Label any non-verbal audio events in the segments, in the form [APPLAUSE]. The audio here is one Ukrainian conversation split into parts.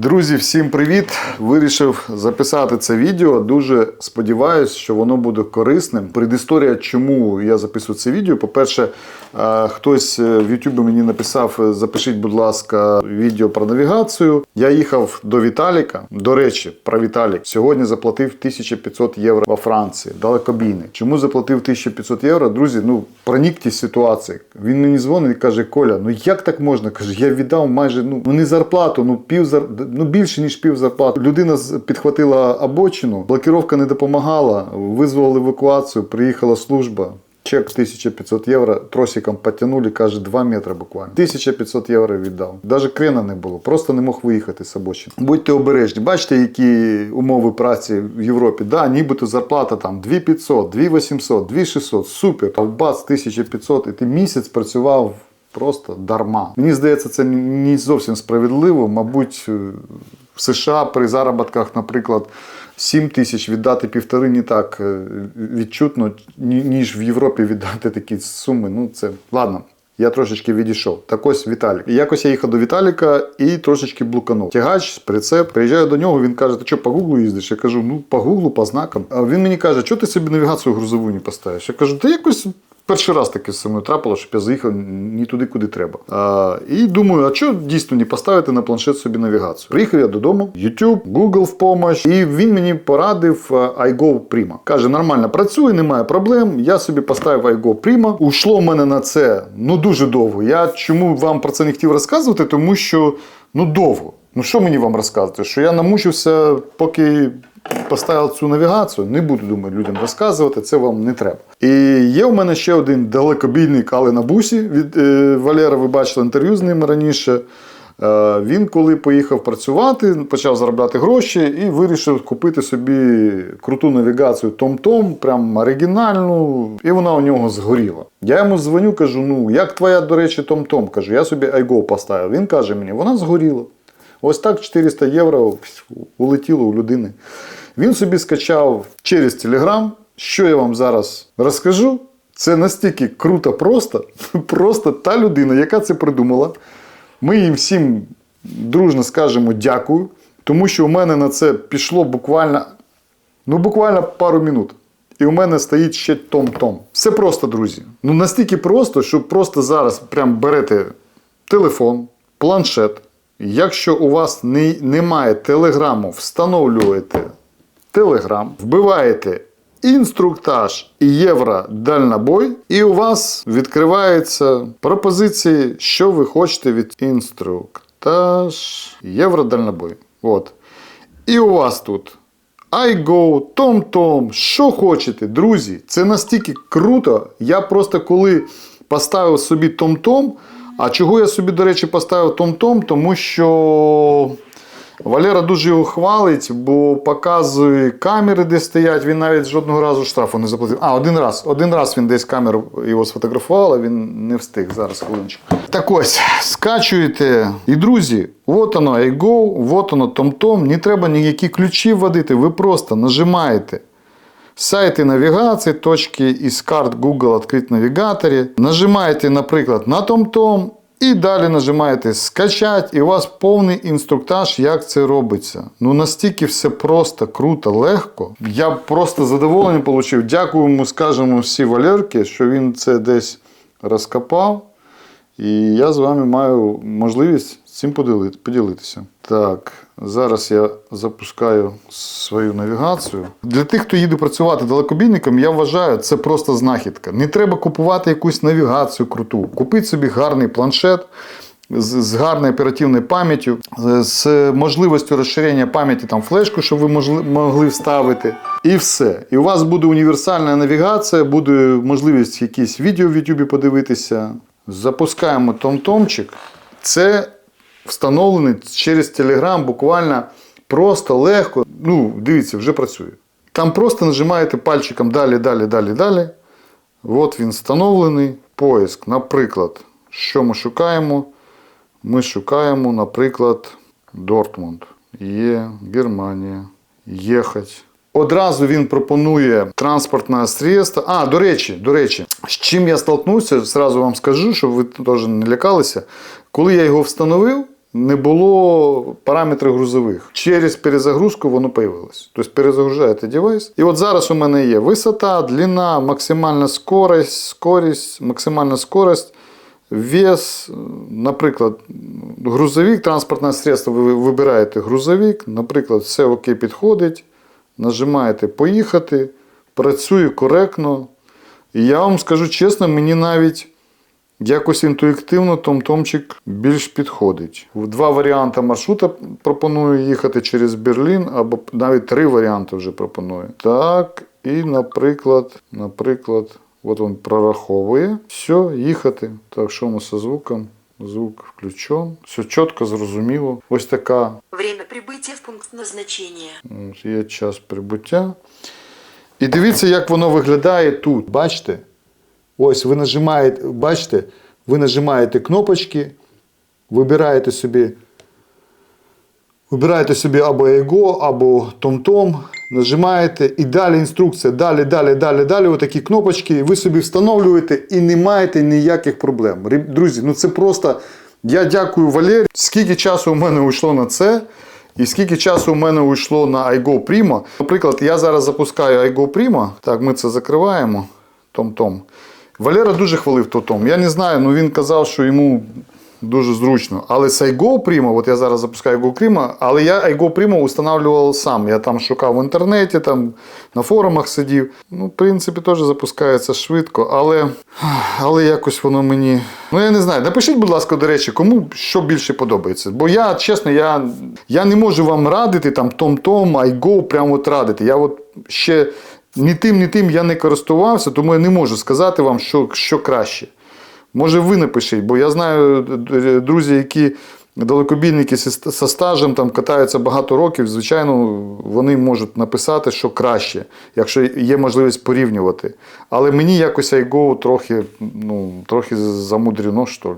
Друзі, всім привіт! Вирішив записати це відео. Дуже сподіваюся, що воно буде корисним. Предісторія, чому я записую це відео. По-перше, е, хтось в YouTube мені написав: е, запишіть, будь ласка, відео про навігацію. Я їхав до Віталіка. До речі, про Віталік. Сьогодні заплатив 1500 євро во Франції. Далекобійний. Чому заплатив 1500 євро? Друзі, ну проникніть ситуації. Він мені дзвонить і каже: Коля, ну як так можна? Каже, я віддав майже ну, ну не зарплату, ну пів зар... ну більше ніж пів зарплати. Людина підхватила обочину, блокировка не допомагала, визвали евакуацію, приїхала служба. Чек 1500 євро, тросиком потягнули, каже, 2 метри буквально. 1500 євро віддав. Даже крена не було, просто не мог виїхати з обочини. Будьте обережні, бачите, які умови праці в Європі. Да, нібито зарплата там 2500, 2800, 2600, супер. А бац, 1500, і ти місяць працював просто дарма. Мені здається, це не зовсім справедливо. Мабуть, е, в США при заробітках, наприклад, 7 тисяч віддати півтори не так е, відчутно, ніж в Європі віддати такі суми. Ну, це ладно. Я трошечки відійшов. Так ось Віталік. Якось я їхав до Віталіка і трошечки блуканув. Тягач, прицеп, приїжджаю до нього, він каже, ти що, по гуглу їздиш? Я кажу, ну по гуглу, по знакам. А він мені каже, що ти собі навігацію грузову не поставиш? Я кажу, та якось перший раз таке зі мною трапило, щоб я заїхав не туди, куди треба. А, і думаю, а що дійсно не поставити на планшет собі навігацію? Приїхав я додому, YouTube, Google в помощь, і він мені порадив е, iGo Prima. Каже, нормально працює, немає проблем. Я собі поставив iGo Prima. Ушло в мене на це ну дуже довго. Я чому вам про це не хотів розказувати? Тому що ну довго. Ну що мені вам розказувати? Що я намучився, поки поставив цю навігацію, не буду думаю, людям розказувати, це вам не треба. І є у мене ще один далекобійник але на бусі від е, Валера. Ви бачили інтерв'ю з ним раніше. Е, Він, коли поїхав працювати, почав заробляти гроші і вирішив купити собі круту навігацію TomTom, прям оригінальну, і вона у нього згоріла. Я йому дзвоню, кажу: ну як твоя, до речі, TomTom? Кажу, я собі iGo поставив. Він каже мені, вона згоріла. Ось так 400 євро улетіло у людини. Він собі скачав через Telegram. Що я вам зараз розкажу? Це настільки круто просто. [LAUGHS] Просто та людина, яка це придумала. Ми їм всім дружно скажемо дякую, тому що у мене на це пішло буквально, ну, буквально пару минут. І у мене стоїть ще том-том. Все просто, друзі. Ну настільки просто, що просто зараз прям берете телефон, планшет. Якщо у вас не, немає телеграму, встановлюєте телеграм, вбиваєте інструктаж і євро дальнобой, і у вас відкриваються пропозиції, що ви хочете від інструктаж євро дальнобой. От. І у вас тут iGo, TomTom, що хочете, друзі. Це настільки круто. Я просто коли поставив собі TomTom, а чого я собі, до речі, поставив TomTom? Тому що Валера дуже його хвалить, бо показує камери, де стоять. Він навіть жодного разу штрафу не заплатив. А, один раз. Один раз він десь камеру його сфотографував, а він не встиг. Зараз хвилиночку. Так ось, скачуєте. І друзі, от воно iGo, от воно TomTom. Не треба ніякі ключі вводити. Ви просто нажимаєте. Сайти навігації, точки із карт Google відкрити навігаторі. Нажимаєте, наприклад, на TomTom і далі нажимаєте скачать, і у вас повний інструктаж, як це робиться. Ну настільки все просто, круто, легко. Я просто задоволення отримав. Дякуємо, скажемо всі Валерки, що він це десь розкопав. І я з вами маю можливість цим поділитися. Так, зараз я запускаю свою навігацію. Для тих, хто їде працювати далекобійником, я вважаю, це просто знахідка. Не треба купувати якусь навігацію круту. Купіть собі гарний планшет. З, гарною оперативною пам'яттю, з, можливістю розширення пам'яті там флешку, щоб ви могли вставити. І все. І у вас буде універсальна навігація, буде можливість якісь відео в YouTube подивитися. Запускаємо том-томчик. Це встановлений через Telegram буквально просто легко. Ну, дивіться, вже працює. Там просто нажимаєте пальчиком далі, далі, далі, далі. От він встановлений. Поиск. Наприклад, що ми шукаємо? Ми шукаємо, наприклад, Дортмунд. Є, Германія. Їхать. Одразу він пропонує транспортне средство. А, до речі, до речі, з чим я столкнувся, зразу вам скажу, щоб ви теж не лякалися. Коли я його встановив, не було параметрів грузових. Через перезагрузку воно появилось. Тобто перезагружаєте девайс. І от зараз у мене є висота, длина, максимальна скорость, скорість, максимальна скорость. Вес, наприклад, грузовик, транспортне средство, ви вибираєте грузовик, наприклад, все окей підходить, нажимаєте поїхати, працює коректно. І я вам скажу чесно, мені навіть якось інтуїтивно TomTomчик більш підходить. В Два варіанти маршрута пропоную їхати через Берлін, або навіть три варіанти вже пропоную. Так, і, наприклад, наприклад, от він прораховує. Все, їхати. Так, що ми зі звуком? Звук включен. Все чітко, зрозуміло. Ось така Время прибытия в пункт назначения. От Є час прибуття. І дивіться, як воно виглядає тут. Бачите? Ось ви нажимаєте, бачите, ви нажимаєте кнопочки, вибираєте собі, вибираєте собі або Ego, або TomTom, нажимаєте і далі інструкція, далі, далі, далі, далі. Отакі кнопочки, ви собі встановлюєте і не маєте ніяких проблем. Друзі, ну це просто. Я дякую Валері. Скільки часу у мене уйшло на це? І скільки часу у мене уйшло на iGo Primo. Наприклад, я зараз запускаю iGo Primo. Так, ми це закриваємо. Том-том. Валера дуже хвалив Том. Я не знаю, ну він казав, що йому дуже зручно. Але з iGo Primo, от я зараз запускаю iGo Primo, але я iGo Primo встановлював сам. Я там шукав в інтернеті, там на форумах сидів. Ну, в принципі, теж запускається швидко, але, але якось воно мені. Ну, я не знаю. Напишіть, будь ласка, до речі, кому що більше подобається. Бо я, чесно, я, я не можу вам радити там Том-Том, iGo, прямо от радити. Я от ще ні тим, ні тим я не користувався, тому я не можу сказати вам, що, що краще. Може, ви напишіть, бо я знаю друзі, які далекобійники зі стажем там катаються багато років. Звичайно, вони можуть написати, що краще, якщо є можливість порівнювати. Але мені якось iGo трохи, ну, трохи замудрено, що ли.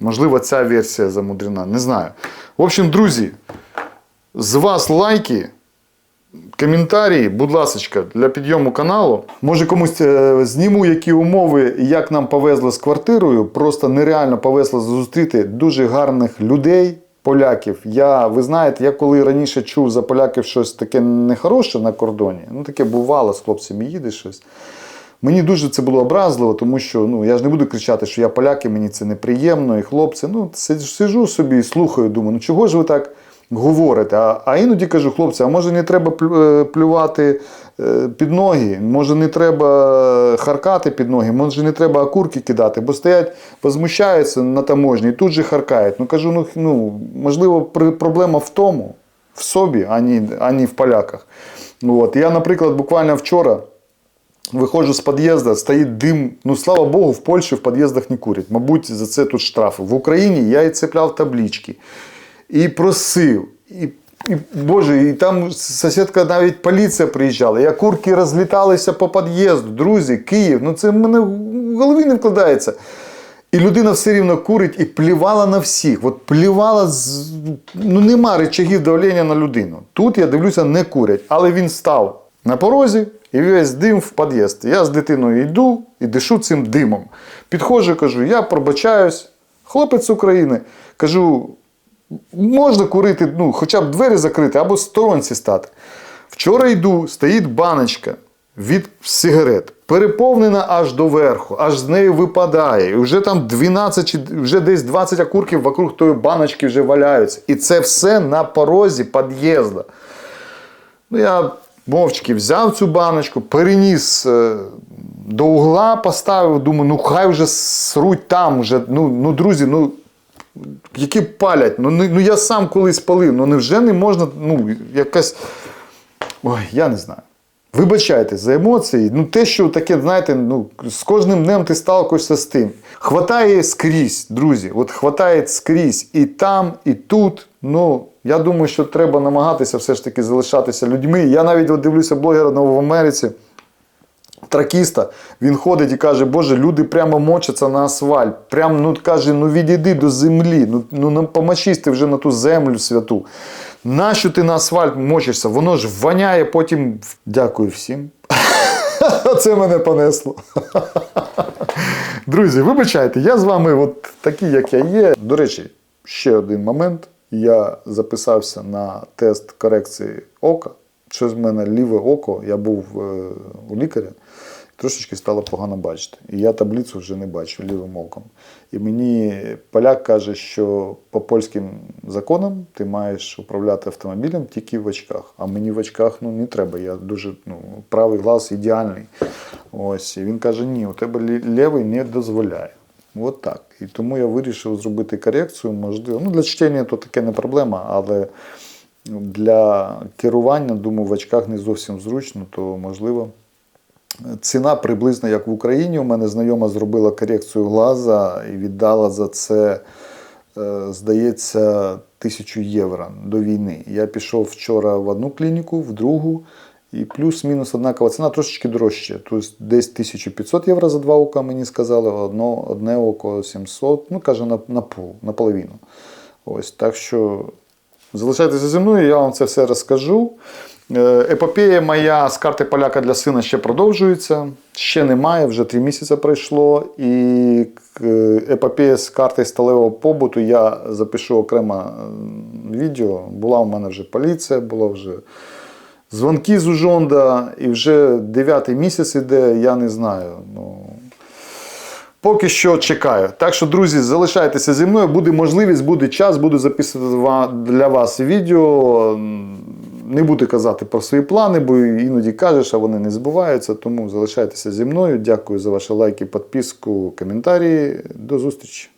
Можливо, ця версія замудрена, не знаю. В общем, друзі, з вас лайки. Коментарі, будь ласка, для підйому каналу. Може комусь е, зніму, які умови, як нам повезло з квартирою. Просто нереально повезло зустріти дуже гарних людей, поляків. Я, ви знаєте, я коли раніше чув за поляків щось таке нехороше на кордоні, ну таке бувало з хлопцями їдеш щось. Мені дуже це було образливо, тому що ну, я ж не буду кричати, що я поляк, і мені це неприємно, і хлопці. Ну, сиджу собі і слухаю, думаю, ну чого ж ви так говорите? А, а іноді кажу, хлопці, а може не треба е, плювати е, під ноги, може не треба харкати під ноги, може не треба окурки кидати, бо стоять, возмущаються на таможні і тут же харкають. Ну кажу, ну, ну можливо, проблема в тому, в собі, а не, а не в поляках. Ну, от. Я, наприклад, буквально вчора. Виходжу з під'їзду, стоїть дим. Ну, слава Богу, в Польщі в під'їздах не курять. Мабуть, за це тут штрафи. В Україні я і цепляв таблички, і просив. І, і, Боже, і там сусідка навіть поліція приїжджала. І окурки розліталися по під'їзду. Друзі, Київ, ну це в мене в голові не вкладається. І людина все рівно курить і плівала на всіх. От плівала. Ну нема речагів давлення на людину. Тут я дивлюся, не курять. Але він став на порозі і весь дим в під'їзд. Я з дитиною йду і дишу цим димом. Підходжу, кажу, я пробачаюсь, хлопець України. Кажу, можна курити, ну, хоча б двері закрити або сторонці стати. Вчора йду, стоїть баночка від сигарет, переповнена аж до верху, аж з неї випадає. І вже там 12 чи вже десь 20 окурків вокруг тої баночки вже валяються. І це все на порозі під'їзду. Ну, я мовчки взяв цю баночку, переніс е, до угла, поставив, думаю, ну хай вже сруть там. Вже, ну, ну, друзі, ну які палять. Ну, ну я сам колись палив. Ну невже не можна, ну, якась. Ой, я не знаю. Вибачайте за емоції. Ну, те, що таке, знаєте, ну, з кожним днем ти сталкуєшся з тим. Хватає скрізь, друзі. От хватає скрізь і там, і тут. Ну, я думаю, що треба намагатися все ж таки залишатися людьми. Я навіть от дивлюся блогера в Америці тракіста, він ходить і каже, Боже, люди прямо мочаться на асфальт. Прям, ну каже, ну відійди до землі, ну, ну не помочись ти вже на ту землю святу. Нащо ти на асфальт мочишся? Воно ж воняє потім. Дякую всім. [LAUGHS] Це мене понесло. [LAUGHS] Друзі, вибачайте, я з вами от такий, як я є. До речі, ще один момент. Я записався на тест корекції ока. Щось в мене ліве око, я був е, у лікаря, трошечки стало погано бачити. І я таблицю вже не бачу лівим оком. І мені поляк каже, що по польським законам ти маєш управляти автомобілем тільки в очках. А мені в очках ну, не треба. Я дуже ну, правий глаз ідеальний. Ось. І він каже: ні, у тебе лі- лівий не дозволяє. От так. І тому я вирішив зробити корекцію. Можливо, ну для чтення то таке не проблема, але для керування, думаю, в очках не зовсім зручно, то можливо. Ціна приблизно як в Україні. У мене знайома зробила корекцію глаза і віддала за це, е, здається, тисячу євро до війни. Я пішов вчора в одну клініку, в другу, і плюс-мінус однакова ціна трошечки дорожче. Тобто десь 1500 євро за два ока мені сказали, одно, одне око 700, ну каже, на, на пол, наполовину. Ось так що залишайтеся зі мною, я вам це все розкажу. Е, Епопея моя з карти поляка для сина ще продовжується. Ще немає, вже три місяці пройшло. І епопея з карти сталевого побуту я запишу окремо е, відео. Була у мене вже поліція, було вже дзвонки з Ужонда, і вже дев'ятий місяць іде, я не знаю. Ну, Поки що чекаю. Так що, друзі, залишайтеся зі мною. Буде можливість, буде час, буду записувати для вас відео. Не буду казати про свої плани, бо іноді кажеш, а вони не збуваються. Тому залишайтеся зі мною. Дякую за ваші лайки, підписку, коментарі. До зустрічі.